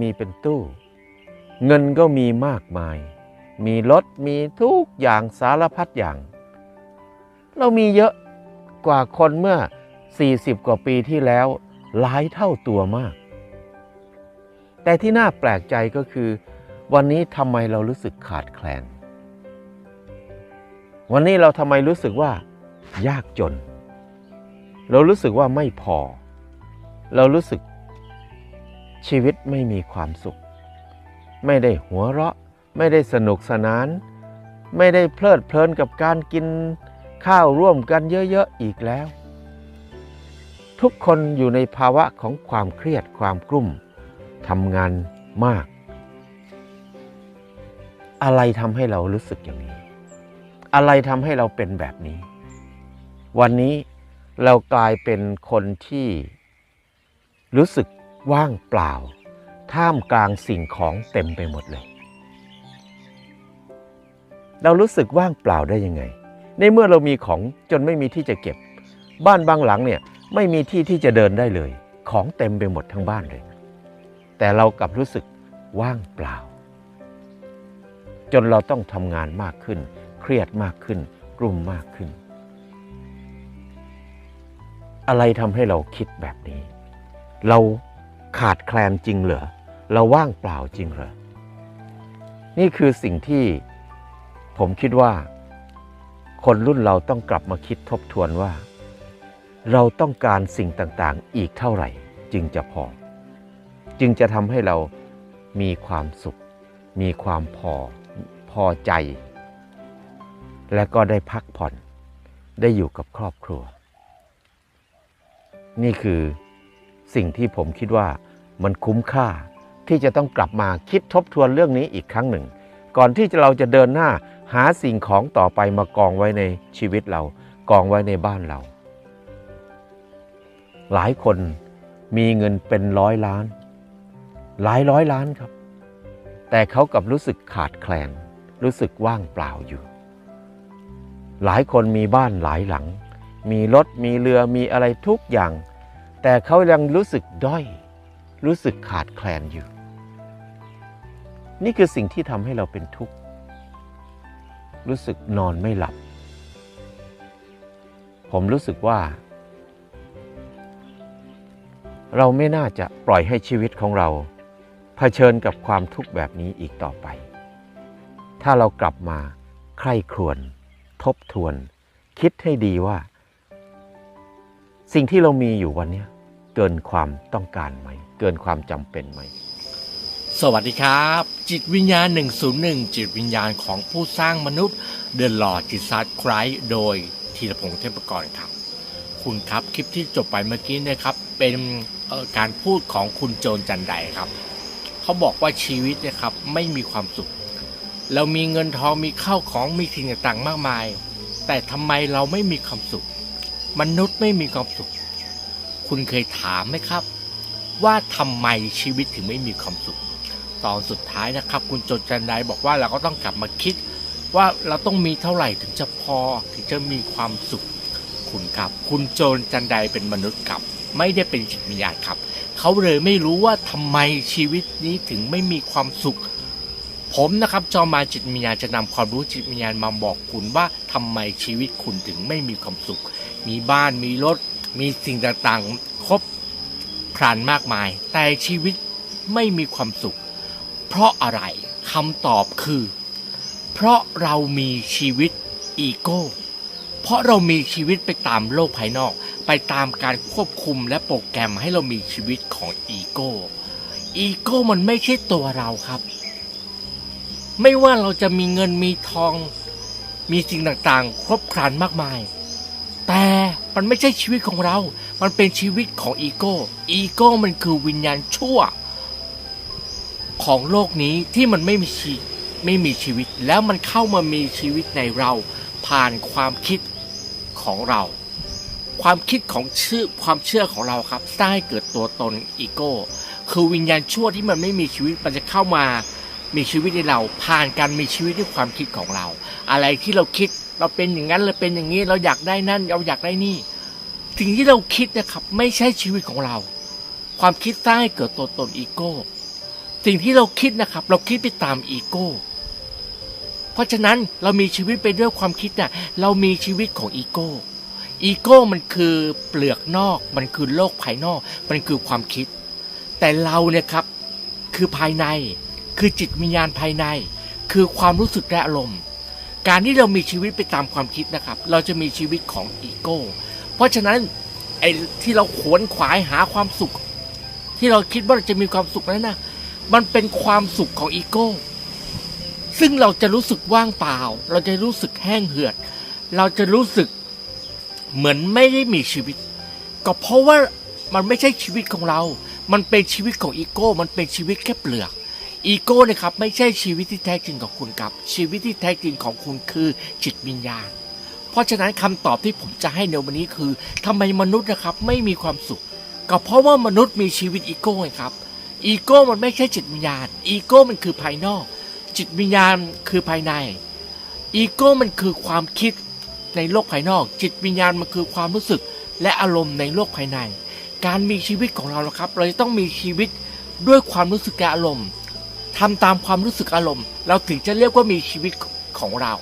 มีเป็นตู้ เงินก็มีมากมาย มีรถมีทุกอย่างสารพัดอย่าง เรามีเยอะกว่าคนเมื่อ 40 กว่าปีที่แล้วหลายเท่าตัวมาก แต่ที่น่าแปลกใจก็คือ วันนี้ทำไมเรารู้สึกขาดแคลน วันนี้เราทำไมรู้สึกว่า ยากจน เรารู้สึกว่าไม่พอ เรารู้สึก ชีวิตไม่มีความสุข ไม่ได้หัวเราะ ไม่ได้สนุกสนาน ไม่ได้เพลิดเพลินกับการกินข้าวร่วมกันเยอะๆอีกแล้ว ทุกคนอยู่ในภาวะของความเครียดความกลุ้มทำงานมาก อะไรทำให้เรารู้สึกอย่างนี้ อะไรทำให้เราเป็นแบบนี้ วันนี้เรากลายเป็นคนที่รู้สึก ว่างเปล่า ท่ามกลางสิ่งของเต็มไปหมดเลย เรารู้สึกว่างเปล่าได้ยังไง ในเมื่อเรามีของจนไม่มีที่จะเก็บ บ้านบางหลังเนี่ยไม่มีที่ที่จะเดินได้เลย ของเต็มไปหมดทั้งบ้านเลย แต่เรากลับรู้สึกว่างเปล่า จนเราต้องทำงานมากขึ้น เครียดมากขึ้น กลุ่มมากขึ้น อะไรทำให้เราคิดแบบนี้ เรา ขาดแคลนจริงเหรอเราว่างเปล่าจริงเหรอนี่คือสิ่งที่ผมคิดว่า คนรุ่นเราต้องกลับมาคิดทบทวนว่า เราต้องการสิ่งต่างๆ อีกเท่าไหร่ จึงจะพอ จึงจะทำให้เรามีความสุข มีความพอพอใจ และก็ได้พักผ่อนได้อยู่กับครอบครัว นี่คือ สิ่งที่ผมคิดว่ามันคุ้มค่า ที่จะต้องกลับมาคิดทบทวนเรื่องนี้อีกครั้งหนึ่ง ก่อนที่เราจะเดินหน้าหาสิ่งของต่อไปมากองไว้ในชีวิตเรา กองไว้ในบ้านเรา หลายคนมีเงินเป็นร้อยล้าน หลายร้อยล้านครับ แต่เขากับรู้สึกขาดแคลน รู้สึกว่างเปล่าอยู่ หลายคนมีบ้านหลายหลัง มีรถมีเรือมีอะไรทุกอย่าง แต่เขายังรู้สึกด้อย รู้สึกขาดแคลนอยู่ นี่คือสิ่งที่ทำให้เราเป็นทุกข์ รู้สึกนอนไม่หลับ ผมรู้สึกว่า เราไม่น่าจะปล่อยให้ชีวิตของเรา เผชิญกับความทุกข์แบบนี้อีกต่อไป ถ้าเรากลับมาใคร่ครวญทบทวน คิดให้ดีว่า สิ่งที่เรามีอยู่วันนี้เกินความต้องการไหม เกินความจำเป็นไหม สวัสดีครับ จิตวิญญาณ 101 จิตวิญญาณของผู้สร้างมนุษย์ เดอะลอจิตศาสตร์ไครโดยธีรพงษ์เทพกรครับ คุณครับคลิปที่จบไปเมื่อกี้นะครับ เป็นการพูดของคุณโจนจันไดครับ เขาบอกว่าชีวิตนะครับไม่มีความสุข เรามีเงินทองมีข้าวของมีสิ่งต่างๆมากมาย แต่ทำไมเราไม่มีความสุข มนุษย์ไม่มีความสุข คุณเคยถามไหมครับ ว่าทำไมชีวิตถึงไม่มีความสุข ตอนสุดท้ายนะครับ คุณโจนจันไดบอกว่าเราก็ต้องกลับมาคิด ว่าเราต้องมีเท่าไหร่ถึงจะพอถึงจะมีความสุข คุณครับ คุณโจนจันไดเป็นมนุษย์ครับ ไม่ได้เป็นจิตวิญญาณครับ เขาเลยไม่รู้ว่าทำไมชีวิตนี้ถึงไม่มีความสุขผมนะครับจอมาจิตวิญญาณจะนำความรู้จิตวิญญาณมาบอกคุณว่าทำไมชีวิตคุณถึงไม่มีความสุข มีบ้านมีรถ มีสิ่งต่างๆ ครบครันมากมาย แต่ชีวิตไม่มีความสุข เพราะอะไรคำตอบคือ เพราะเรามีชีวิตอีโก้ เพราะเรามีชีวิตไปตามโลกภายนอก ไปตามการควบคุมและโปรแกรมให้เรามีชีวิตของอีโก้ อีโก้มันไม่ใช่ตัวเราครับ ไม่ว่าเราจะมีเงินมีทอง มีสิ่งต่างๆ ครบครันมากมาย แต่มันไม่ใช่ชีวิตของเรา มันเป็นชีวิตของอีโก้ อีโก้มันคือวิญญาณชั่ว ของโลกนี้ที่มันไม่มีชีไม่มีชีวิต แล้วมันเข้ามามีชีวิตในเรา ผ่านความคิดของเรา ความคิดของชื่อความเชื่อของเราครับสร้างให้เกิดตัวตนอีโก้ คือวิญญาณชั่วที่มันไม่มีชีวิตมันจะเข้ามามีชีวิตในเรา ผ่านการมีชีวิตด้วยความคิดของเรา อะไรที่เราคิด เราเป็นอย่างนั้นเราเป็นอย่างนี้ เราอยากได้นั่น เราอยากได้นี่สิ่งที่เราคิดนะครับ ไม่ใช่ชีวิตของเรา ความคิดสร้างให้เกิดตัวตนอีโก้ สิ่งที่เราคิดนะครับ เราคิดไปตามอีโก้ เพราะฉะนั้นเรามีชีวิตไปด้วยความคิดน่ะเรามีชีวิตของอีโก้ อีโก้มันคือเปลือกนอก มันคือโลกภายนอก มันคือความคิด แต่เราเนี่ยครับ คือภายใน คือจิตวิญญาณภายใน คือความรู้สึกและอารมณ์ การที่เรามีชีวิตไปตามความคิดนะครับ เราจะมีชีวิตของอีโก้ เพราะฉะนั้นไอ้ที่เราขวนขวายหาความสุข ที่เราคิดว่าเราจะมีความสุขนั้นนะมันเป็นความสุขของอีโก้ ซึ่งเราจะรู้สึกว่างเปล่า เราจะรู้สึกแห้งเหือด เราจะรู้สึกเหมือนไม่ได้มีชีวิต ก็เพราะว่ามันไม่ใช่ชีวิตของเรา มันเป็นชีวิตของอีโก้ มันเป็นชีวิตแค่เปลือก อีโก้นะครับไม่ใช่ชีวิตที่แท้จริงของคุณครับ ชีวิตที่แท้จริงของคุณคือจิตวิญญาณ เพราะฉะนั้นคำตอบที่ผมจะให้ในวันนี้คือทำไมมนุษย์นะครับไม่มีความสุข ก็เพราะว่ามนุษย์มีชีวิตอีโก้ไงครับอีโก้มันไม่ใช่จิตวิญญาณอีโก้มันคือภายนอก จิตวิญญาณคือภายในอีโก้มันคือความคิดในโลกภายนอก จิตวิญญาณมันคือความรู้สึกและอารมณ์ในโลกภายใน การมีชีวิตของเรานะครับ เราจะต้องมีชีวิตด้วยความรู้สึกและอารมณ์ ทำตามความรู้สึกอารมณ์ เราถึงจะเรียกว่ามีชีวิตของเรา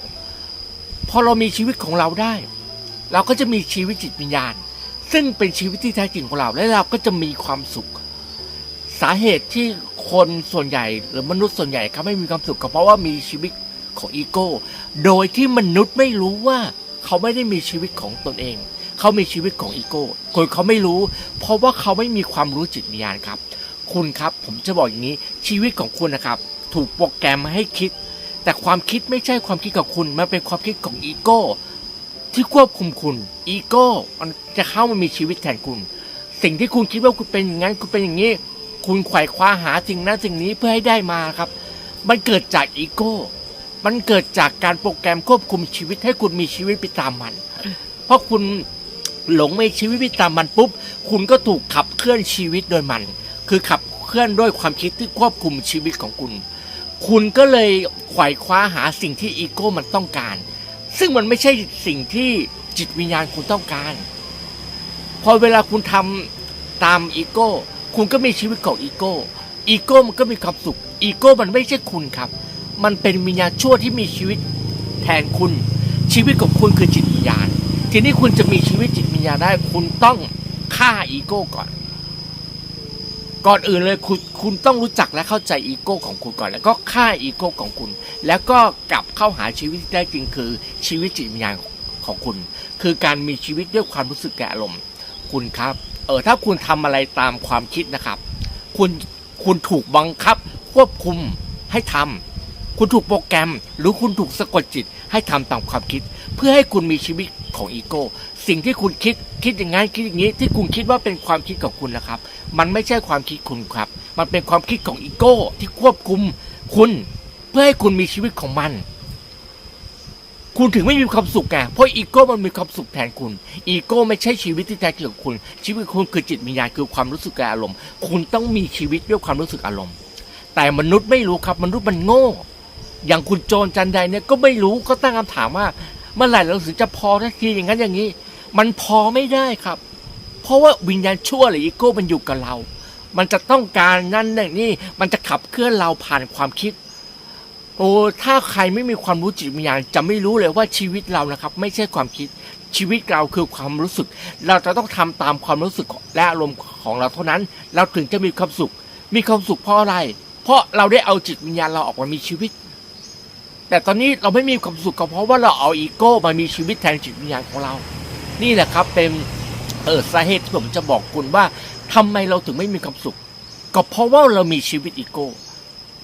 พอเรามีชีวิตของเราได้ เราก็จะมีชีวิตจิตวิญญาณ ซึ่งเป็นชีวิตที่แท้จริงของเรา และเราก็จะมีความสุข สาเหตุที่คนส่วนใหญ่ หรือมนุษย์ส่วนใหญ่เขาไม่มีความสุขก็เพราะว่ามีชีวิตของอีโก้ โดยที่มนุษย์ไม่รู้ว่าเขาไม่ได้มีชีวิตของตนเอง เขามีชีวิตของอีโก้คนเขาไม่รู้ เพราะว่าเขาไม่มีความรู้จิตวิญญาณครับ คุณครับ ผมจะบอกอย่างนี้ชีวิตของคุณนะครับ ถูกโปรแกรมมาให้คิด แต่ความคิดไม่ใช่ความคิดของคุณมันเป็นความคิดของอีโก้ที่ควบคุมคุณอีโก้มันจะเข้ามามีชีวิตแทนคุณ สิ่งที่คุณคิดว่าคุณเป็นอย่างนั้นคุณเป็นอย่างนี้ คุณไขว่คว้าหาสิ่งนั้นสิ่งนี้เพื่อให้ได้มาครับ มันเกิดจากอีโก้มันเกิดจากการโปรแกรมควบคุมชีวิตให้คุณมีชีวิตไปตามมัน เพราะคุณหลงไม่ชีวิตไปตามมันปุ๊บ คุณก็ถูกขับเคลื่อนชีวิตโดยมัน คือขับเคลื่อนด้วยความคิดที่ควบคุมชีวิตของคุณ คุณก็เลยไขว่คว้าหาสิ่งที่อีโก้มันต้องการ ซึ่งมันไม่ใช่สิ่งที่จิตวิญญาณคุณต้องการ พอเวลาคุณทำตามอีโก้ คุณก็มีชีวิตของอีโก้ อีโก้มันก็มีความสุข อีโก้มันไม่ใช่คุณครับ มันเป็นวิญญาณชั่วที่มีชีวิตแทนคุณ ชีวิตของคุณคือจิตวิญญาณ ทีนี้คุณจะมีชีวิตจิตวิญญาณได้ คุณต้องฆ่าอีโก้ก่อน ก่อนอื่นเลยคุณคุณต้องรู้จักและเข้าใจอีโก้ของคุณก่อน แล้วก็ฆ่าอีโก้ของคุณ แล้วก็กลับเข้าหาชีวิตที่แท้จริงคือชีวิตจิตวิญญาณของคุณ คือการมีชีวิตด้วยความรู้สึกและอารมณ์คุณครับเออถ้าคุณทำอะไรตามความคิดนะครับ คุณคุณถูกบังคับ ควบคุมให้ทำคุณถูกโปรแกรม หรือคุณถูกสะกดจิตให้ทำตามความคิด เพื่อให้คุณมีชีวิต ของอีโก้ สิ่งที่คุณคิดคิดอย่างงั้นคิดอย่างนี้ ที่คุณคิดว่าเป็นความคิดของคุณนะครับ มันไม่ใช่ความคิดคุณครับ มันเป็นความคิดของอีโก้ ที่ควบคุมคุณเพื่อให้คุณมีชีวิตของมัน คุณถึงไม่มีความสุขไงเพราะอีโก้มันมีความสุขแทนคุณ อีโก้ไม่ใช่ชีวิตที่แท้จริงของคุณ ชีวิตคุณคือจิตวิญญาณคือความรู้สึกและอารมณ์ คุณต้องมีชีวิตด้วยความรู้สึกอารมณ์ แต่มนุษย์ไม่รู้ครับ มนุษย์มันโง่อย่างคุณโจรจันใดเนี่ยก็ไม่รู้ก็ตั้งคำถามว่า เมื่อไหร่เราถึงจะพอทักทีอย่างนั้นอย่างนี้ มันพอไม่ได้ครับ เพราะว่าวิญญาณชั่วหรืออีโก้มันอยู่กับเรา มันจะต้องการนั่นนั่นนี่มันจะขับเคลื่อนเราผ่านความคิดโอ้ถ้าใครไม่มีความรู้จิตวิญญาณจะไม่รู้เลยว่าชีวิตเรานะครับ ไม่ใช่ความคิดชีวิตเราคือความรู้สึก เราจะต้องทำตามความรู้สึกและอารมณ์ของเราเท่านั้น เราถึงจะมีความสุข มีความสุขเพราะอะไร เพราะเราได้เอาจิตวิญญาณเราออกมามีชีวิต แต่ตอนนี้เราไม่มีความสุขก็เพราะว่าเราเอาอีโก้มามีชีวิตแทนจิตวิญญาณของเรา นี่แหละครับเป็นเออสาเหตุที่ผมจะบอกคุณว่าทำไมเราถึงไม่มีความสุข ก็เพราะว่าเรามีชีวิตอีโก้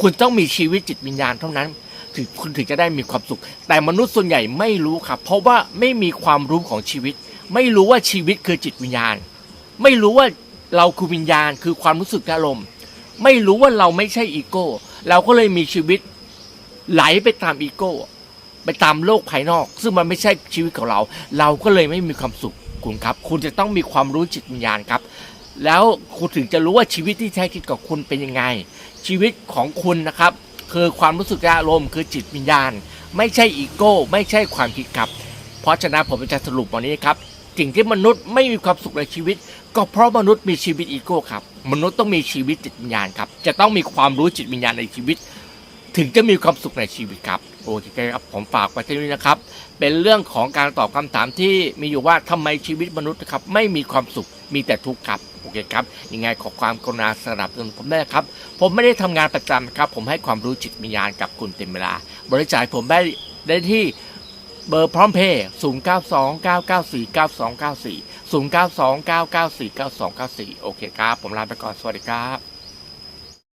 คุณต้องมีชีวิตจิตวิญญาณเท่านั้น ถึงคุณถึงจะได้มีความสุข แต่มนุษย์ส่วนใหญ่ไม่รู้ครับ เพราะว่าไม่มีความรู้ของชีวิต ไม่รู้ว่าชีวิตคือจิตวิญญาณ ไม่รู้ว่าเราคือวิญญาณคือความรู้สึกอารมณ์ ไม่รู้ว่าเราไม่ใช่อีโก้ เราก็เลยมีชีวิต ไหลไปตามอีโก้ ไปตามโลกภายนอก ซึ่งมันไม่ใช่ชีวิตของเรา เราก็เลยไม่มีความสุขคุณครับ คุณจะต้องมีความรู้จิตวิญญาณครับ แล้วคุณถึงจะรู้ว่าชีวิตที่แท้จริงของคุณเป็นยังไง ชีวิตของคุณนะครับ คือความรู้สึกละอารมณ์คือจิตวิญญาณ ไม่ใช่อีโก้ ไม่ใช่ความคิดครับ เพราะฉะนั้นผมจะสรุปวันนี้ครับสิ่งที่มนุษย์ไม่มีความสุขในชีวิต ก็เพราะมนุษย์มีชีวิตอีโก้ครับ มนุษย์ต้องมีชีวิตจิตวิญญาณครับ จะต้องมีความรู้จิตวิญญาณในชีวิต ถึงจะมีความสุขในชีวิตครับโอเคครับผมฝากไว้ที่นี้นะครับ เป็นเรื่องของการตอบคำถามที่มีอยู่ว่าทำไมชีวิตมนุษย์นะครับไม่มีความสุขมีแต่ทุกข์ครับโอเคครับยังไงขอความกรุณาสนับสนุนผมได้ครับ ผมไม่ได้ทำงานประจำครับ ผมให้ความรู้จิตวิญญาณกับคุณเต็มเวลา บริจาคผมได้ได้ที่เบอร์พร้อมเพย์0 9 2 9 9 4 9 2 9 4 0 9 2 9 9 4 9 2 9 4 โอเคครับ ผมลาไปก่อน สวัสดีครับ